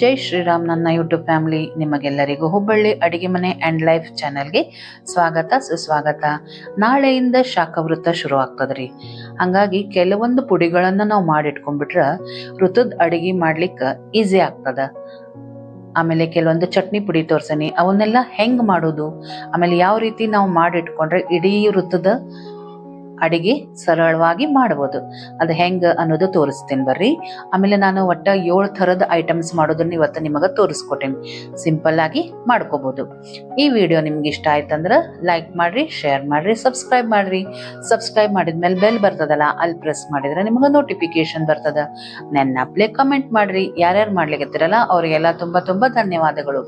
ಜೈ ಶ್ರೀರಾಮ್ ನನ್ನ YouTube family ನಿಮಗೆಲ್ಲರಿಗೂ ಹುಬ್ಬಳ್ಳಿ ಅಡಿಗೆ ಮನೆ ಆ್ಯಂಡ್ ಲೈಫ್ ಚಾನಲ್ಗೆ ಸ್ವಾಗತ, ಸುಸ್ವಾಗತ. ನಾಳೆಯಿಂದ ಶಾಖವೃತ್ತ ಶುರು ಆಗ್ತದ್ರಿ ಹಂಗಾಗಿ ಕೆಲವೊಂದು ಪುಡಿಗಳನ್ನು ನಾವು ಮಾಡಿಟ್ಕೊಂಡ್ಬಿಟ್ರೆ ಋತುದ ಅಡಿಗೆ ಮಾಡ್ಲಿಕ್ಕೆ ಈಸಿ ಆಗ್ತದ. ಆಮೇಲೆ ಕೆಲವೊಂದು ಚಟ್ನಿ ಪುಡಿ ತೋರ್ಸನಿ, ಅವನ್ನೆಲ್ಲ ಹೆಂಗೆ ಮಾಡೋದು? ಆಮೇಲೆ ಯಾವ ರೀತಿ ನಾವು ಮಾಡಿಟ್ಕೊಂಡ್ರೆ ಇಡೀ ಋತುದ ಅಡಿಗೆ ಸರಳವಾಗಿ ಮಾಡ್ಬೋದು. ಅದು ಹೆಂಗ ಅನ್ನೋದು ತೋರಿಸ್ತೀನಿ ಬರ್ರಿ. ಆಮೇಲೆ ನಾನು ಒಟ್ಟ ಏಳು ಥರದ ಐಟಮ್ಸ್ ಮಾಡೋದನ್ನ ಇವತ್ತು ನಿಮಗೆ ತೋರಿಸ್ಕೊಟ್ಟೇನಿ. ಸಿಂಪಲ್ ಆಗಿ ಮಾಡ್ಕೋಬಹುದು ಈ ವಿಡಿಯೋ ನಿಮ್ಗೆ ಇಷ್ಟ ಆಯ್ತಂದ್ರೆ ಲೈಕ್ ಮಾಡ್ರಿ ಶೇರ್ ಮಾಡ್ರಿ ಸಬ್ಸ್ಕ್ರೈಬ್ ಮಾಡ್ರಿ. ಸಬ್ಸ್ಕ್ರೈಬ್ ಮಾಡಿದ್ಮೇಲೆ ಬೆಲ್ ಬರ್ತದಲ್ಲ ಅಲ್ಲಿ ಪ್ರೆಸ್ ಮಾಡಿದ್ರೆ ನಿಮಗೆ ನೋಟಿಫಿಕೇಶನ್ ಬರ್ತದ. ನೆನ್ನಪ್ಲೆ ಕಮೆಂಟ್ ಮಾಡ್ರಿ. ಯಾರ್ಯಾರು ಮಾಡ್ಲಿಕ್ಕತ್ತಿರಲ್ಲ ಅವರಿಗೆಲ್ಲ ತುಂಬಾ ತುಂಬಾ ಧನ್ಯವಾದಗಳು.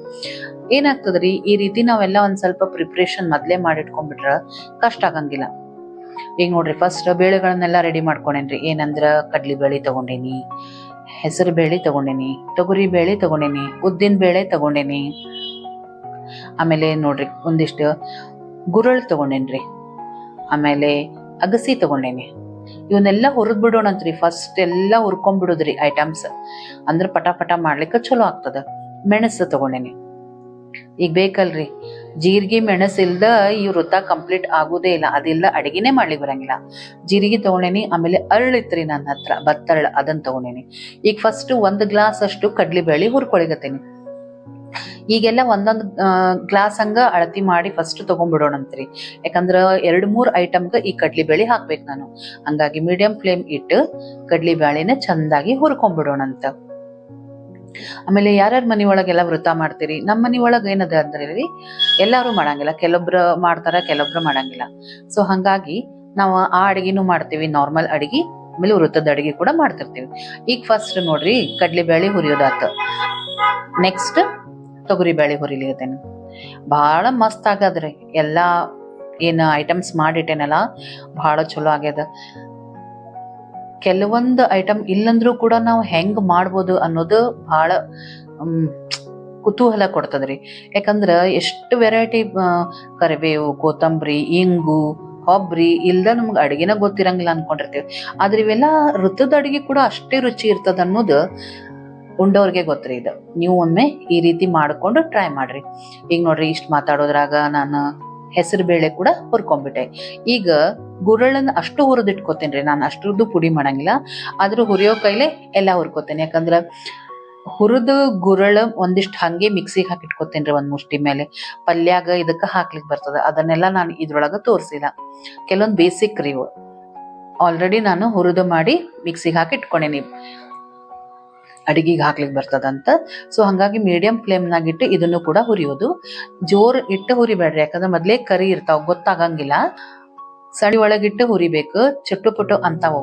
ಏನಾಗ್ತದ್ರಿ, ಈ ರೀತಿ ನಾವೆಲ್ಲ ಒಂದ್ ಸ್ವಲ್ಪ ಪ್ರಿಪ್ರೇಷನ್ ಮೊದ್ಲೇ ಮಾಡಿಟ್ಕೊಂಡ್ಬಿಟ್ರ ಕಷ್ಟ ಆಗಂಗಿಲ್ಲ. ಈಗ ನೋಡ್ರಿ ಫಸ್ಟ್ ಬೇಳೆಗಳನ್ನೆಲ್ಲ ರೆಡಿ ಮಾಡ್ಕೊಂಡೇನ್ರಿ. ಏನಂದ್ರ ಕಡ್ಲಿ ಬೇಳೆ ತಗೊಂಡೇನಿ, ಹೆಸರು ಬೇಳೆ ತಗೊಂಡೇನಿ, ತೊಗರಿ ಬೇಳೆ ತಗೊಂಡೇನಿ, ಉದ್ದಿನ ಬೇಳೆ ತಗೊಂಡೇನಿ. ಆಮೇಲೆ ನೋಡ್ರಿ, ಒಂದಿಷ್ಟು ಗುರಳ್ ತಗೊಂಡೇನ್ರಿ. ಆಮೇಲೆ ಅಗಸಿ ತಗೊಂಡೇನಿ. ಇವನ್ನೆಲ್ಲ ಹುರಿದ್ ಬಿಡೋಣಂತ್ರಿ ಫಸ್ಟ್ ಎಲ್ಲ ಹುರ್ಕೊಂಡ್ಬಿಡುದ್ರಿ ಐಟಮ್ಸ್ ಅಂದ್ರ ಪಟ ಪಟ ಮಾಡ್ಲಿಕ್ಕೆ ಚಲೋ ಆಗ್ತದ. ಮೆಣಸು ತಗೊಂಡೇನಿ. ಈಗ ಬೇಕಲ್ರಿ ಜೀರಿಗೆ ಮೆಣಸಿಲ್ದ ಈ ವೃತ್ತ ಕಂಪ್ಲೀಟ್ ಆಗೋದೇ ಇಲ್ಲ. ಅದಿಲ್ಲ, ಅಡಿಗೆನೇ ಮಾಡ್ಲಿಕ್ಕೆ ಬರಂಗಿಲ್ಲ. ಜೀರಿಗೆ ತಗೊಂಡೇನಿ, ಆಮೇಲೆ ಅರಳಿತ್ರಿ ನನ್ನ ಹತ್ರ, ಬತ್ತರಳ ಅದನ್ನ ತಗೊಂಡೇನಿ. ಈಗ ಫಸ್ಟ್ ಒಂದು ಗ್ಲಾಸ್ ಅಷ್ಟು ಕಡ್ಲಿ ಬೇಳೆ ಹುರ್ಕೊಳಿಗತ್ತೇನಿ ಈಗೆಲ್ಲ ಒಂದೊಂದು ಗ್ಲಾಸ್ ಹಂಗ ಅಳತಿ ಮಾಡಿ ಫಸ್ಟ್ ತಗೊಂಡ್ಬಿಡೋಣಂತ್ರಿ ಯಾಕಂದ್ರ ಎರಡು, ಮೂರು ಐಟಮ್ಗ ಈ ಕಡ್ಲಿ ಬೇಳೆ ಹಾಕ್ಬೇಕು ನಾನು. ಹಂಗಾಗಿ ಮೀಡಿಯಂ ಫ್ಲೇಮ್ ಇಟ್ಟು ಕಡ್ಲಿ ಬೇಳೆನ ಚಂದಾಗಿ ಹುರ್ಕೊಂಡ್ಬಿಡೋಣಂತ ಆಮೇಲೆ ಯಾರ್ಯಾರ ಮನಿ ಒಳಗೆಲ್ಲ ವೃತ ಮಾಡ್ತೀರಿ? ನಮ್ಮ ಮನೆ ಒಳಗೆ ಏನದ ಅಂದ್ರೆ ಎಲ್ಲಾರು ಮಾಡಂಗಿಲ್ಲ. ಕೆಲವೊಬ್ರು ಮಾಡ್ತಾರ ಕೆಲವೊಬ್ರು ಮಾಡಂಗಿಲ್ಲ. ಸೊ ಹಂಗಾಗಿ ನಾವು ಆ ಅಡಿಗೆನೂ ಮಾಡ್ತೀವಿ ನಾರ್ಮಲ್ ಅಡಿಗೆ, ಆಮೇಲೆ ವೃತ್ತದ ಅಡಿಗೆ ಕೂಡ ಮಾಡ್ತಿರ್ತೀವಿ. ಈಗ ಫಸ್ಟ್ ನೋಡ್ರಿ ಕಡ್ಲಿ ಬೇಳೆ ಹುರಿಯೋದಾತ ನೆಕ್ಸ್ಟ್ ತೊಗರಿ ಬೇಳೆ ಹುರಿಲಿಗತ್ತೇನೆ ಬಹಳ ಮಸ್ತ್ ಆಗದ್ರಿ ಎಲ್ಲಾ ಏನು ಐಟಮ್ಸ್ ಮಾಡಿಟ್ಟೇನಲ್ಲ ಬಹಳ ಚಲೋ ಆಗ್ಯದ. ಕೆಲವೊಂದು ಐಟಮ್ ಇಲ್ಲಂದ್ರೂ ಕೂಡ ನಾವು ಹೆಂಗ್ ಮಾಡ್ಬೋದು ಅನ್ನೋದು ಬಹಳ ಹ್ಮ್, ಕುತೂಹಲ ಕೊಡ್ತದ್ರಿ. ಯಾಕಂದ್ರ ಎಷ್ಟು ವೆರೈಟಿ ಕರಿಬೇವು ಕೊತ್ತಂಬರಿ ಇಂಗು ಕೊಬ್ಬರಿ ಇಲ್ದ ನಮ್ಗೆ ಅಡಿಗೆನ ಗೊತ್ತಿರಂಗಿಲ್ಲ ಅನ್ಕೊಂಡಿರ್ತೀವಿ. ಆದ್ರೆ ಇವೆಲ್ಲ ಋತುದ ಅಡುಗೆ ಕೂಡ ಅಷ್ಟೇ ರುಚಿ ಇರ್ತದ ಅನ್ನೋದು ಉಂಡವ್ರಿಗೆ ಗೊತ್ತ್ರಿ ಇದು. ನೀವು ಒಮ್ಮೆ ಈ ರೀತಿ ಮಾಡಿಕೊಂಡು ಟ್ರೈ ಮಾಡ್ರಿ. ಈಗ ನೋಡ್ರಿ ಇಷ್ಟು ಮಾತಾಡೋದ್ರಾಗ ನಾನು ಹೆಸರು ಬೇಳೆ ಕೂಡ ಹುರ್ಕೊಂಡ್ಬಿಟ್ಟೆ. ಈಗ ಗುರಳನ್ನ ಅಷ್ಟು ಹುರಿದಿಟ್ಕೋತೇನ್ರಿ, ನಾನು ಅಷ್ಟರದ್ದು ಪುಡಿ ಮಾಡಂಗಿಲ್ಲ. ಆದ್ರೂ ಹುರಿಯೋ ಕೈಲೆ ಎಲ್ಲ ಹುರ್ಕೋತೇನೆ. ಯಾಕಂದ್ರೆ ಹುರಿದು ಗುರಳ ಒಂದಿಷ್ಟು ಹಂಗೆ ಮಿಕ್ಸಿಗೆ ಹಾಕಿಟ್ಕೋತೇನ್ರಿ ಒಂದು ಮುಷ್ಟಿ ಮೇಲೆ. ಪಲ್ಯಾಗ ಇದಕ್ಕೆ ಹಾಕ್ಲಿಕ್ಕೆ ಬರ್ತದ. ಅದನ್ನೆಲ್ಲ ನಾನು ಇದ್ರೊಳಗೆ ತೋರ್ಸಿಲ್ಲ. ಕೆಲವೊಂದು ಬೇಸಿಕ್ ರೀ ಆಲ್ರೆಡಿ ನಾನು ಹುರಿದು ಮಾಡಿ ಮಿಕ್ಸಿಗೆ ಹಾಕಿ ಇಟ್ಕೊಂಡೇನಿ ಅಡಿಗೆಗೆ ಹಾಕ್ಲಿಕ್ಕೆ ಬರ್ತದಂತ. ಸೊ ಹಂಗಾಗಿ ಮೀಡಿಯಂ ಫ್ಲೇಮ್ನಾಗ ಇಟ್ಟು ಇದನ್ನು ಕೂಡ ಹುರಿಯೋದು. ಜೋರ್ ಇಟ್ಟು ಹುರಿಬೇಡ್ರಿ, ಯಾಕಂದ್ರೆ ಮೊದಲೇ ಕರಿ ಇರ್ತಾವ, ಗೊತ್ತಾಗಂಗಿಲ್ಲ. ಸಡಿ ಒಳಗಿಟ್ಟು ಹುರಿಬೇಕು ಚಟ್ಟು ಪುಟ್ಟು ಅಂತಾವ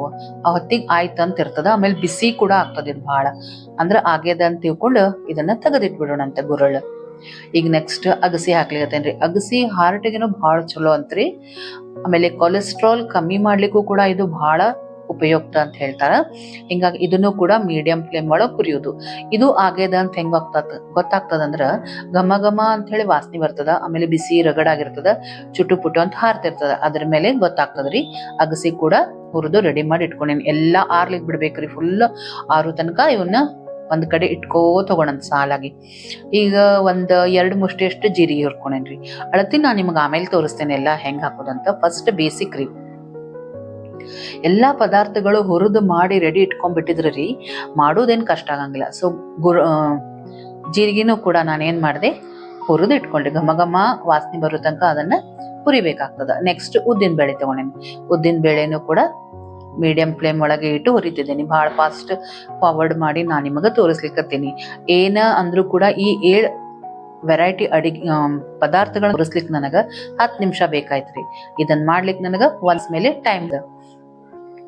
ಆ ಹೊತ್ತಿಗೆ ಆಯ್ತು ಅಂತ ಇರ್ತದ, ಆಮೇಲೆ ಬಿಸಿ ಕೂಡ ಆಗ್ತದ ಇದು ಬಹಳ ಅಂದ್ರೆ ಆಗ್ಯದ ಅಂತ ತಿಳ್ಕೊಂಡು ಇದನ್ನ ತೆಗೆದಿಟ್ಬಿಡೋಣಂತೆ ಗುರಳು. ಈಗ ನೆಕ್ಸ್ಟ್ ಅಗಸಿ ಹಾಕ್ಲಿಕತ್ತೇನ್ರಿ. ಅಗಸಿ ಹಾರ್ಟ್ಗೆನು ಬಹಳ ಚಲೋ ಅಂತ್ರಿ. ಆಮೇಲೆ ಕೊಲೆಸ್ಟ್ರಾಲ್ ಕಮ್ಮಿ ಮಾಡ್ಲಿಕ್ಕೂ ಕೂಡ ಇದು ಬಹಳ ಉಪಯುಕ್ತ ಅಂತ ಹೇಳ್ತಾರ. ಹಿಂಗಾಗಿ ಇದನ್ನು ಕೂಡ ಮೀಡಿಯಂ ಫ್ಲೇಮ್ ಒಳಗೆ ಕುರಿಯೋದು. ಇದು ಆಗ್ಯದ ಅಂತ ಹೆಂಗ್ ಗೊತ್ತಾಗ್ತದ ಗೊತ್ತಾಗ್ತದಂದ್ರ ಘಮ ಘಮ ಅಂತ ಹೇಳಿ ವಾಸನೆ ಬರ್ತದ, ಆಮೇಲೆ ಬಿಸಿ ರಗಡಾಗಿರ್ತದ ಚುಟು ಪುಟು ಅಂತ ಹಾರ್ತಿರ್ತದ. ಅದ್ರ ಮೇಲೆ ಗೊತ್ತಾಗ್ತದ್ರಿ ಅಗಸಿ ಕೂಡ ಹುರಿದು ರೆಡಿ ಮಾಡಿ ಇಟ್ಕೊಂಡೇನಿ. ಎಲ್ಲಾ ಆರ್ಲಿಕ್ ಬಿಡ್ಬೇಕ್ರಿ ಫುಲ್ ಆರು ತನಕ ಇವನ್ನ ಒಂದ್ ಕಡೆ ಇಟ್ಕೋ ತಗೊಳನ್ ಸಾಲಾಗಿ. ಈಗ ಒಂದ್ ಎರಡ್ ಮುಷ್ಟಿಯಷ್ಟು ಜೀರಿಗೆ ಹುರ್ಕೊಂಡೇನ್ರಿ. ಅಳತಿ ನಾ ನಿಮ್ಗೆ ಆಮೇಲೆ ತೋರಿಸ್ತೇನೆ, ಎಲ್ಲ ಹೆಂಗ್ ಹಾಕೋದಂತ. ಫಸ್ಟ್ ಬೇಸಿಕ್ ರೀ. ಎಲ್ಲಾ ಪದಾರ್ಥಗಳು ಹುರಿದು ಮಾಡಿ ರೆಡಿ ಇಟ್ಕೊಂಡ್ಬಿಟ್ಟಿದ್ರ ರೀ, ಮಾಡೋದೇನು ಕಷ್ಟ ಆಗಂಗಿಲ್ಲ. ಸೊ ಗುರ್ ಜೀರಿಗೆನೂ ಕೂಡ ನಾನು ಏನು ಮಾಡಿದೆ, ಹುರಿದು ಇಟ್ಕೊಂಡೆ. ಘಮ ಘಮ ವಾಸನೆ ಬರೋ ತನಕ ಅದನ್ನ ಹುರಿಬೇಕಾಗ್ತದ. ನೆಕ್ಸ್ಟ್ ಉದ್ದಿನ ಬೇಳೆ ತಗೊಂಡೇನಿ. ಉದ್ದಿನ ಬೇಳೆನೂ ಕೂಡ ಮೀಡಿಯಂ ಫ್ಲೇಮ್ ಒಳಗೆ ಇಟ್ಟು ಹುರಿತಿದ್ದೀನಿ. ಭಾಳ ಫಾಸ್ಟ್ ಫಾರ್ವರ್ಡ್ ಮಾಡಿ ನಾನು ನಿಮಗೆ ತೋರಿಸ್ಲಿಕ್ಕತ್ತೀನಿ ಏನ ಅಂದ್ರೂ ಕೂಡ ಈ ಏಳು ವೆರೈಟಿ ಅಡಿಗೆ ಪದಾರ್ಥಗಳನ್ನ ತೋರಿಸ್ಲಿಕ್ಕೆ ನನಗೆ ಹತ್ತು ನಿಮಿಷ ಬೇಕಾಯ್ತ್ರಿ. ಇದನ್ನು ಮಾಡ್ಲಿಕ್ಕೆ ನನಗೆ ಒನ್ಸ್ ಮೇಲೆ ಟೈಮ್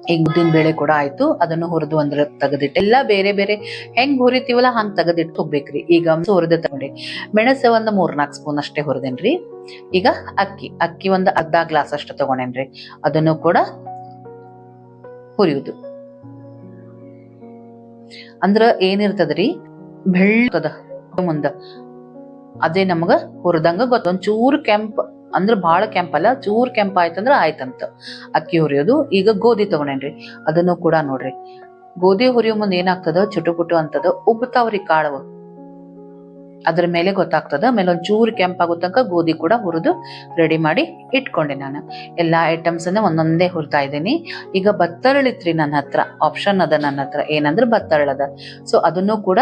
ಈಗ ಉದ್ದಿನ ಬೇಳೆ ಕೂಡ ಆಯ್ತು. ಅದನ್ನು ಹುರಿದು ಅಂದ್ರೆ ತೆಗೆದಿಟ್ಟು, ಎಲ್ಲ ಬೇರೆ ಬೇರೆ ಹೆಂಗ್ ಹುರಿತೀವಲ್ಲ ಹಂಗ್ ತೆಗೆದಿಟ್ಟು ಹೋಗ್ಬೇಕ್ರಿ. ಈಗ ಹುರಿದ ತಗೊಂಡಿ. ಮೆಣಸು ಒಂದ್ ಮೂರ್ನಾಲ್ಕು ಸ್ಪೂನ್ ಅಷ್ಟೇ ಹುರಿದೇನ್ರಿ. ಈಗ ಅಕ್ಕಿ ಅಕ್ಕಿ ಒಂದ್ ಅರ್ಧ ಗ್ಲಾಸ್ ಅಷ್ಟು ತಗೊಂಡೇನ್ರಿ. ಅದನ್ನು ಕೂಡ ಹುರಿಯುದು. ಅಂದ್ರ ಏನಿರ್ತದ್ರಿ? ಬೆಳ್ಳದ ಮುಂದ. ಅದೇ ನಮಗ ಹುರಿದಂಗ ಗೊತ್ತ. ಒಂದ್ ಚೂರ್ ಕೆಂಪ್ ಅಂದ್ರ ಬಹಳ ಕೆಂಪಲ್ಲ, ಚೂರ್ ಕೆಂಪ ಆಯ್ತಂದ್ರ ಆಯ್ತಂತ. ಅಕ್ಕಿ ಹುರಿಯೋದು, ಈಗ ಗೋಧಿ ತಗೊಂಡೇನ್ರಿ, ಅದನ್ನು ಕೂಡ ನೋಡ್ರಿ. ಗೋಧಿ ಹುರಿಯೋ ಮುಂದೆ ಏನಾಗ್ತದ ಚುಟು ಪುಟು ಅಂತದ ಉಬ್ತಾವ್ರಿ ಕಾಳವು. ಅದ್ರ ಮೇಲೆ ಗೊತ್ತಾಗ್ತದ ಆಮೇಲೆ ಚೂರು ಕೆಂಪಾಗೋ ತನಕ ಗೋಧಿ ಕೂಡ ಹುರಿದು ರೆಡಿ ಮಾಡಿ ಇಟ್ಕೊಂಡೆ ನಾನು. ಎಲ್ಲ ಐಟಮ್ಸ್ ಅನ್ನ ಒಂದೊಂದೇ ಹುರಿತಾ ಇದ್ದೀನಿ. ಈಗ ಬತ್ತರಳಿತ್ರಿ ನನ್ನ ಹತ್ರ ಆಪ್ಷನ್ ಅದ ನನ್ನ ಹತ್ರ. ಏನಂದ್ರೆ ಬತ್ತರಳದ. ಸೊ ಅದನ್ನು ಕೂಡ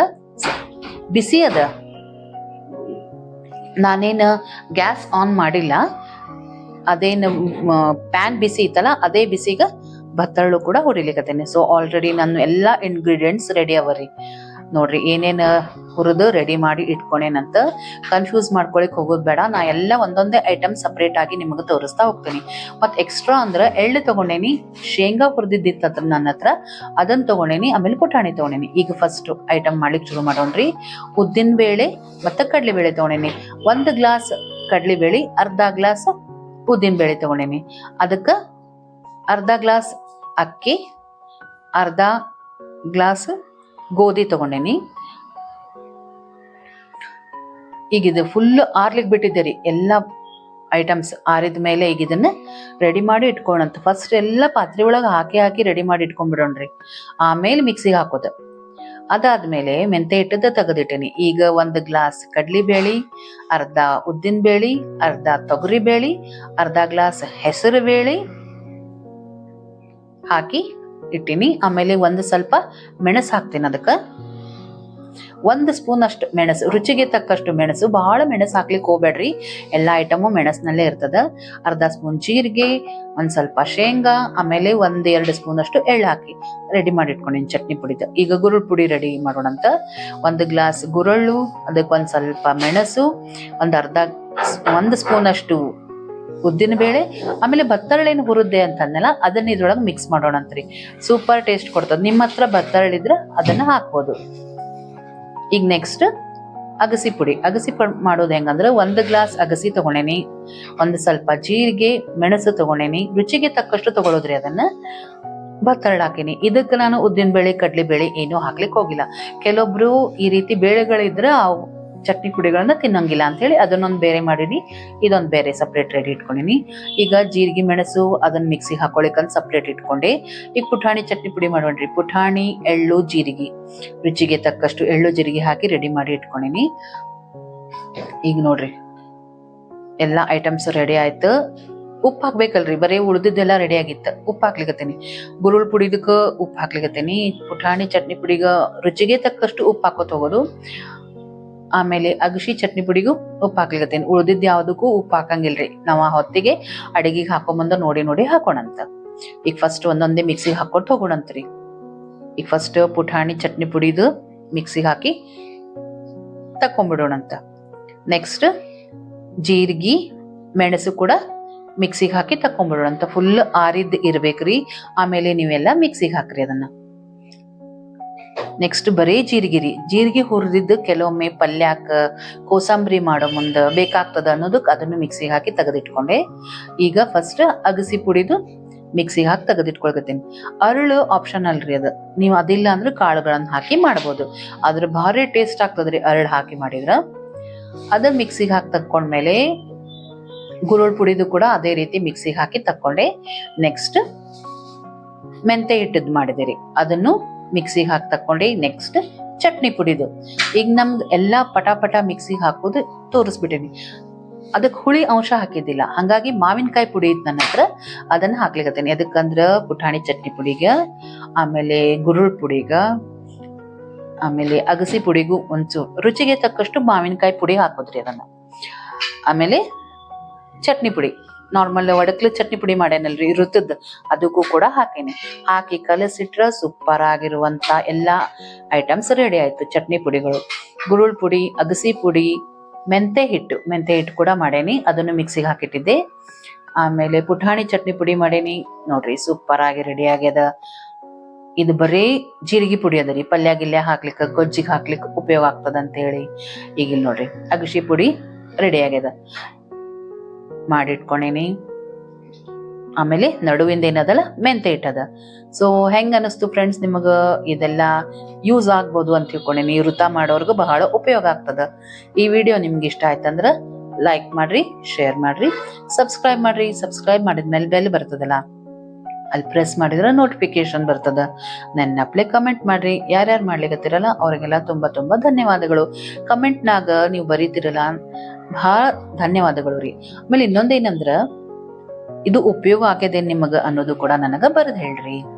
ಬಿಸಿ ಅದ. ನಾನೇನು ಗ್ಯಾಸ್ ಆನ್ ಮಾಡಿಲ್ಲ. ಅದೇನು ಪ್ಯಾನ್ ಬಿಸಿ ಇತ್ತಲ್ಲ, ಅದೇ ಬಿಸಿಗ ಭತ್ತರಳು ಕೂಡ ಹೊಡಿಲಿಕ್ಕತ್ತೇನೆ ಸೊ ಆಲ್ರೆಡಿ ನಾನು ಎಲ್ಲ ಇಂಗ್ರೀಡಿಯೆಂಟ್ಸ್ ರೆಡಿ ಅವರಿ. ನೋಡ್ರಿ, ಏನೇನು ಹುರಿದು ರೆಡಿ ಮಾಡಿ ಇಟ್ಕೊಂಡೇನಂತ ಕನ್ಫ್ಯೂಸ್ ಮಾಡ್ಕೊಳಿಕ್ ಹೋಗೋದು ಬೇಡ. ನಾ ಎಲ್ಲ ಒಂದೊಂದೇ ಐಟಮ್ ಸಪ್ರೇಟ್ ಆಗಿ ನಿಮಗೆ ತೋರಿಸ್ತಾ ಹೋಗ್ತೀನಿ. ಮತ್ತೆ ಎಕ್ಸ್ಟ್ರಾ ಅಂದ್ರೆ ಎಳ್ಳು ತಗೊಂಡೇನಿ, ಶೇಂಗಾ ಹುರಿದಿದ್ದಿತ್ತ ನನ್ನ ಹತ್ರ ಅದನ್ನ ತಗೊಂಡೇನಿ, ಆಮೇಲೆ ಪುಟಾಣಿ ತಗೊಂಡೇನಿ. ಈಗ ಫಸ್ಟ್ ಐಟಮ್ ಮಾಡ್ಲಿಕ್ಕೆ ಶುರು ಮಾಡೋಣ್ರಿ. ಉದ್ದಿನ ಬೇಳೆ ಮತ್ತೆ ಕಡಲೆಬೇಳೆ ತಗೊಂಡೇನಿ. ಒಂದು ಗ್ಲಾಸ್ ಕಡಲೆಬೇಳೆ ಅರ್ಧ ಗ್ಲಾಸ್ ಉದ್ದಿನ ಬೇಳೆ ತಗೊಂಡೇನಿ. ಅದಕ್ಕೆ ಅರ್ಧ ಗ್ಲಾಸ್ ಅಕ್ಕಿ, ಅರ್ಧ ಗ್ಲಾಸ್ ಗೋಧಿ ತಗೊಂಡೇನಿ. ಈಗ ಇದು ಫುಲ್ ಆರ್ಲಿಕ್ಕೆ ಬಿಟ್ಟಿದ್ದೆ ರೀ ಎಲ್ಲ ಐಟಮ್ಸ್ ಆರಿದ ಮೇಲೆ ಈಗ ಇದನ್ನ ರೆಡಿ ಮಾಡಿ ಇಟ್ಕೊಳಂತ ಫಸ್ಟ್ ಎಲ್ಲ ಪಾತ್ರೆ ಒಳಗೆ ಹಾಕಿ ಹಾಕಿ ರೆಡಿ ಮಾಡಿ ಇಟ್ಕೊಂಡ್ಬಿಡೋಣ್ರಿ. ಆಮೇಲೆ ಮಿಕ್ಸಿಗೆ ಹಾಕೋದು. ಅದಾದ್ಮೇಲೆ ಮೆಂತೆ ಹಿಟ್ಟದ ತೆಗೆದಿಟ್ಟೇನಿ. ಈಗ ಒಂದು ಗ್ಲಾಸ್ ಕಡ್ಲಿ ಬೇಳಿ, ಅರ್ಧ ಉದ್ದಿನ ಬೇಳಿ, ಅರ್ಧ ತೊಗರಿ ಬೇಳಿ, ಅರ್ಧ ಗ್ಲಾಸ್ ಹೆಸರು ಬೇಳೆ ಹಾಕಿ ಇಟ್ಟಿನಿ. ಆಮೇಲೆ ಒಂದು ಸ್ವಲ್ಪ ಮೆಣಸು ಹಾಕ್ತೀನಿ ಅದಕ್ಕೆ. ಒಂದು ಸ್ಪೂನ್ ಅಷ್ಟು ಮೆಣಸು, ರುಚಿಗೆ ತಕ್ಕಷ್ಟು ಮೆಣಸು ಬಹಳ ಮೆಣಸು ಹಾಕ್ಲಿಕ್ಕೆ ಹೋಗ್ಬೇಡ್ರಿ. ಎಲ್ಲ ಐಟಮು ಮೆಣಸಿನಲ್ಲೇ ಇರ್ತದೆ. ಅರ್ಧ ಸ್ಪೂನ್ ಜೀರಿಗೆ, ಒಂದು ಸ್ವಲ್ಪ ಶೇಂಗಾ, ಆಮೇಲೆ ಒಂದು ಎರಡು ಸ್ಪೂನ್ ಅಷ್ಟು ಎಳ್ಳು ಹಾಕಿ ರೆಡಿ ಮಾಡಿ ಇಟ್ಕೊಂಡಿನಿ ಚಟ್ನಿ ಪುಡಿದ. ಈಗ ಗುರುಳ್ ಪುಡಿ ರೆಡಿ ಮಾಡೋಣ ಅಂತ. ಒಂದು ಗ್ಲಾಸ್ ಗುರಳ್ಳು ಅದಕ್ಕೆ ಒಂದು ಸ್ವಲ್ಪ ಮೆಣಸು, ಒಂದು ಅರ್ಧ ಒಂದು ಸ್ಪೂನ್ ಅಷ್ಟು ಉದ್ದಿನ ಬೇಳೆ, ಆಮೇಲೆ ಬತ್ತರಳೇನು ಹುರುದ್ದೆ ಅಂತಂದೆಲ್ಲ ಅದನ್ನ ಇದ್ರೊಳಗೆ ಮಿಕ್ಸ್ ಮಾಡೋಣ ಮಾಡೋಣಂತ್ರಿ. ಸೂಪರ್ ಟೇಸ್ಟ್ ಕೊಡ್ತದೆ. ನಿಮ್ಮ ಹತ್ರ ಬತ್ತರಳಿದ್ರೆ ಅದನ್ನ ಹಾಕ್ಬೋದು. ಈಗ ನೆಕ್ಸ್ಟ್ ಅಗಸಿ ಪುಡಿ. ಅಗಸಿ ಮಾಡೋದು ಹೆಂಗಂದ್ರೆ ಒಂದು ಗ್ಲಾಸ್ ಅಗಸಿ ತಗೊಂಡೇನಿ, ಒಂದು ಸ್ವಲ್ಪ ಜೀರಿಗೆ, ಮೆಣಸು ತಗೊಂಡೇನಿ, ರುಚಿಗೆ ತಕ್ಕಷ್ಟು ತಗೊಳೋದ್ರಿ ಅದನ್ನ ಬತ್ತರಳ ಹಾಕಿನಿ. ಇದಕ್ಕೆ ನಾನು ಉದ್ದಿನ ಬೇಳೆ, ಕಡ್ಲಿ ಬೇಳೆ ಏನೂ ಹಾಕ್ಲಿಕ್ಕೆ ಹೋಗಿಲ್ಲ. ಕೆಲವೊಬ್ರು ಈ ರೀತಿ ಬೇಳೆಗಳಿದ್ರೆ ಚಟ್ನಿ ಪುಡಿಗಳನ್ನ ತಿನ್ನಂಗಿಲ್ಲ ಅಂತ ಹೇಳಿ ಅದನ್ನೊಂದು ಬೇರೆ ಮಾಡೀನಿ. ಇದೊಂದು ಬೇರೆ ಸಪ್ರೇಟ್ ರೆಡಿ ಇಟ್ಕೊಂಡಿನಿ. ಈಗ ಜೀರಿಗೆ ಮೆಣಸು ಅದನ್ನ ಮಿಕ್ಸಿಗೆ ಹಾಕೊಳಿಕಂತ ಸಪ್ರೇಟ್ ಇಟ್ಕೊಂಡೆ. ಈಗ ಪುಟಾಣಿ ಚಟ್ನಿ ಪುಡಿ ಮಾಡೋಣ್ರಿ ಪುಟಾಣಿ, ಎಳ್ಳು, ಜೀರಿಗೆ. ರುಚಿಗೆ ತಕ್ಕಷ್ಟು ಎಳ್ಳು, ಜೀರಿಗೆ ಹಾಕಿ ರೆಡಿ ಮಾಡಿ ಇಟ್ಕೊಂಡಿನಿ. ಈಗ ನೋಡ್ರಿ. ಎಲ್ಲ ಐಟಮ್ಸ್ ರೆಡಿ ಆಯ್ತು. ಉಪ್ಪು ಹಾಕ್ಬೇಕಲ್ರಿ. ಬರೀ ಉಳ್ದಿದ್ದೆಲ್ಲ ರೆಡಿ ಆಗಿತ್ತು. ಉಪ್ಪು ಹಾಕ್ಲಿಕತ್ತೀನಿ. ಗುರುಳ್ ಪುಡಿದಕ್ಕೆ ಉಪ್ಪು ಹಾಕ್ಲಿಕತ್ತೀನಿ. ಪುಟಾಣಿ ಚಟ್ನಿ ಪುಡಿಗ ರುಚಿಗೆ ತಕ್ಕಷ್ಟು ಉಪ್ಪು ಹಾಕೋತ ಹೋಗೋದು. ಆಮೇಲೆ ಅಗಶಿ ಚಟ್ನಿ ಪುಡಿಗೂ ಉಪ್ಪು ಹಾಕ್ಲಿಕತ್ತೀನಿ ಉಳ್ದಿದ್ದು ಯಾವುದಕ್ಕೂ ಉಪ್ಪು ಹಾಕಂಗಿಲ್ರಿ. ನಾವು ಆ ಹೊತ್ತಿಗೆ ಅಡಿಗೆಗೆ ಹಾಕೊಂಬಂದ ನೋಡಿ ನೋಡಿ ಹಾಕೋಣಂತ. ಈಗ ಫಸ್ಟ್ ಒಂದೊಂದೇ ಮಿಕ್ಸಿಗೆ ಹಾಕೊಟ್ಟು ಹೋಗೋಣಂತ್ರಿ. ಈಗ ಫಸ್ಟ್ ಪುಟಾಣಿ ಚಟ್ನಿ ಪುಡಿದು ಮಿಕ್ಸಿಗೆ ಹಾಕಿ ತಕೊಂಡ್ಬಿಡೋಣಂತ ನೆಕ್ಸ್ಟ್ ಜೀರಿಗೆ, ಮೆಣಸು ಕೂಡ ಮಿಕ್ಸಿಗೆ ಹಾಕಿ ತಕೊಂಡ್ಬಿಡೋಣಂತ ಫುಲ್ ಆರಿದ್ದು ಇರ್ಬೇಕ್ರಿ. ಆಮೇಲೆ ನೀವೆಲ್ಲ ಮಿಕ್ಸಿಗೆ ಹಾಕ್ರಿ ಅದನ್ನ. ನೆಕ್ಸ್ಟ್ ಬರೀ ಜೀರಿಗಿರಿ. ರೀ ಜೀರಿಗೆ ಹುರಿದಿದ್ದು ಕೆಲವೊಮ್ಮೆ ಪಲ್ಯಕ್ಕೆ ಕೋಸಂಬರಿ ಮಾಡೋ ಮುಂದೆ ಬೇಕಾಗ್ತದೆ ಅನ್ನೋದಕ್ಕೆ ಅದನ್ನು ಮಿಕ್ಸಿಗೆ ಹಾಕಿ ತೆಗೆದಿಟ್ಕೊಂಡೆ. ಈಗ ಫಸ್ಟ್ ಅಗಸಿ ಪುಡಿದು ಮಿಕ್ಸಿಗೆ ಹಾಕಿ ತೆಗೆದಿಟ್ಕೊಳ್ಕತ್ತೀನಿ. ಅರಳು ಆಪ್ಷನಲ್ ರೀ ಅದು. ನೀವು ಅದಿಲ್ಲ ಅಂದ್ರೆ ಕಾಳುಗಳನ್ನು ಹಾಕಿ ಮಾಡ್ಬೋದು. ಅದ್ರ ಭಾರಿ ಟೇಸ್ಟ್ ಆಗ್ತದ್ರಿ ಅರಳು ಹಾಕಿ ಮಾಡಿದ್ರೆ. ಅದು ಮಿಕ್ಸಿಗೆ ಹಾಕಿ ತಕ್ಕೊಂಡ್ಮೇಲೆ ಗುರುಳ್ ಪುಡಿದು ಕೂಡ ಅದೇ ರೀತಿ ಮಿಕ್ಸಿಗೆ ಹಾಕಿ ತಕ್ಕೊಂಡೆ ನೆಕ್ಸ್ಟ್ ಮೆಂತೆ ಹಿಟ್ಟದ್ ಮಾಡಿದಿರಿ. ಅದನ್ನು ಮಿಕ್ಸಿಗೆ ಹಾಕಿ ತಕ್ಕೊಂಡು ನೆಕ್ಸ್ಟ್ ಚಟ್ನಿ ಪುಡಿದು. ಈಗ ನಮ್ದು ಎಲ್ಲ ಪಟ ಪಟ ಮಿಕ್ಸಿಗೆ ಹಾಕೋದು ತೋರಿಸ್ಬಿಟ್ಟಿನಿ. ಅದಕ್ಕೆ ಹುಳಿ ಅಂಶ ಹಾಕಿದ್ದಿಲ್ಲ. ಹಾಗಾಗಿ ಮಾವಿನಕಾಯಿ ಪುಡಿ ಇತ್ತು ನನ್ನ ಹತ್ರ, ಅದನ್ನ ಹಾಕ್ಲಿಕತ್ತೇನೆ. ಅದಕ್ಕಂದ್ರೆ ಪುಟಾಣಿ ಚಟ್ನಿ ಪುಡಿಗೆ, ಆಮೇಲೆ ಗುರುಳ್ ಪುಡಿಗ, ಆಮೇಲೆ ಅಗಸಿ ಪುಡಿಗೂ ಒಂಚೂರು. ರುಚಿಗೆ ತಕ್ಕಷ್ಟು ಮಾವಿನಕಾಯಿ ಪುಡಿ ಹಾಕೋದ್ರಿ ಅದನ್ನ. ಆಮೇಲೆ ಚಟ್ನಿ ಪುಡಿ. ನಾರ್ಮಲ್ ಒಡಕ್ಲು ಚಟ್ನಿ ಪುಡಿ ಮಾಡೇನಲ್ರಿ ಋತುದ್. ಅದಕ್ಕೂ ಕೂಡ ಹಾಕೇನಿ. ಹಾಕಿ ಕಲಸಿಟ್ರ ಸೂಪರ್ ಆಗಿರುವಂತ ಎಲ್ಲಾ ಐಟಮ್ಸ್ ರೆಡಿ ಆಯ್ತು ಚಟ್ನಿ ಪುಡಿಗಳು. ಗುರುಳ್ ಪುಡಿ, ಅಗಸಿ ಪುಡಿ ಮೆಂತೆ ಹಿಟ್ಟು. ಮೆಂತೆ ಹಿಟ್ಟು ಕೂಡ ಮಾಡೇನಿ. ಅದನ್ನು ಮಿಕ್ಸಿಗೆ ಹಾಕಿಟ್ಟಿದ್ದೆ. ಆಮೇಲೆ ಪುಟಾಣಿ ಚಟ್ನಿ ಪುಡಿ ಮಾಡೇನಿ. ನೋಡ್ರಿ ಸೂಪರ್ ಆಗಿ ರೆಡಿ ಆಗ್ಯದ. ಇದು ಬರೀ ಜೀರಿಗೆ ಪುಡಿ ಅದರಿ ಪಲ್ಯ ಗಿಲ್ಯ ಹಾಕ್ಲಿಕ್ಕೆ, ಗೊಜ್ಜಿಗೆ ಹಾಕ್ಲಿಕ್ಕೆ ಉಪಯೋಗ ಆಗ್ತದ ಅಂತ ಹೇಳಿ ಈಗ ಇಲ್ಲಿ ನೋಡ್ರಿ, ಅಗಸಿ ಪುಡಿ ರೆಡಿ ಆಗ್ಯದ. ಮಾಡಿಟ್ಕೊಂಡೇನಿ ಆಮೇಲೆ ನಡುವಿಂದ ಏನದಲ್ಲ, ಮೆಂತೆ ಇಟ್ಟದ. ಸೊ ಹೆಂಗ್ ಅನಿಸ್ತು ಫ್ರೆಂಡ್ಸ್ ನಿಮಗ? ಇದೆಲ್ಲ ಯೂಸ್ ಆಗ್ಬೋದು ಅಂತ ತಿಳ್ಕೊಂಡಿನಿ ವೃತ ಮಾಡೋರ್ಗು ಬಹಳ ಉಪಯೋಗ ಆಗ್ತದ. ಈ ವಿಡಿಯೋ ನಿಮ್ಗೆ ಇಷ್ಟ ಆಯ್ತಂದ್ರ ಲೈಕ್ ಮಾಡ್ರಿ ಶೇರ್ ಮಾಡ್ರಿ ಸಬ್ಸ್ಕ್ರೈಬ್ ಮಾಡ್ರಿ. ಸಬ್ಸ್ಕ್ರೈಬ್ ಮಾಡಿದ್ಮೇಲೆ ಬೆಲ್ ಬರ್ತದಲ್ಲ, ಅಲ್ಲಿ ಪ್ರೆಸ್ ಮಾಡಿದ್ರೆ ನೋಟಿಫಿಕೇಶನ್ ಬರ್ತದ. ನೆನ್ನಪ್ಲೆ ಕಮೆಂಟ್ ಮಾಡ್ರಿ. ಯಾರ್ಯಾರು ಮಾಡ್ಲಿಕತ್ತಿರಲ್ಲ, ಅವರಿಗೆಲ್ಲ ತುಂಬಾ ತುಂಬಾ ಧನ್ಯವಾದಗಳು. ಕಮೆಂಟ್ನಾಗ ನೀವು ಬರೀತಿರಲ್ಲ ಬಹಳ ಧನ್ಯವಾದಗಳು ರೀ. ಆಮೇಲೆ ಇನ್ನೊಂದೇನಂದ್ರ ಇದು ಉಪಯೋಗ ಆಗ್ಯದೆ ನಿಮಗ ಅನ್ನೋದು ಕೂಡ ನನಗ ಬರೆದು ಹೇಳ್ರಿ.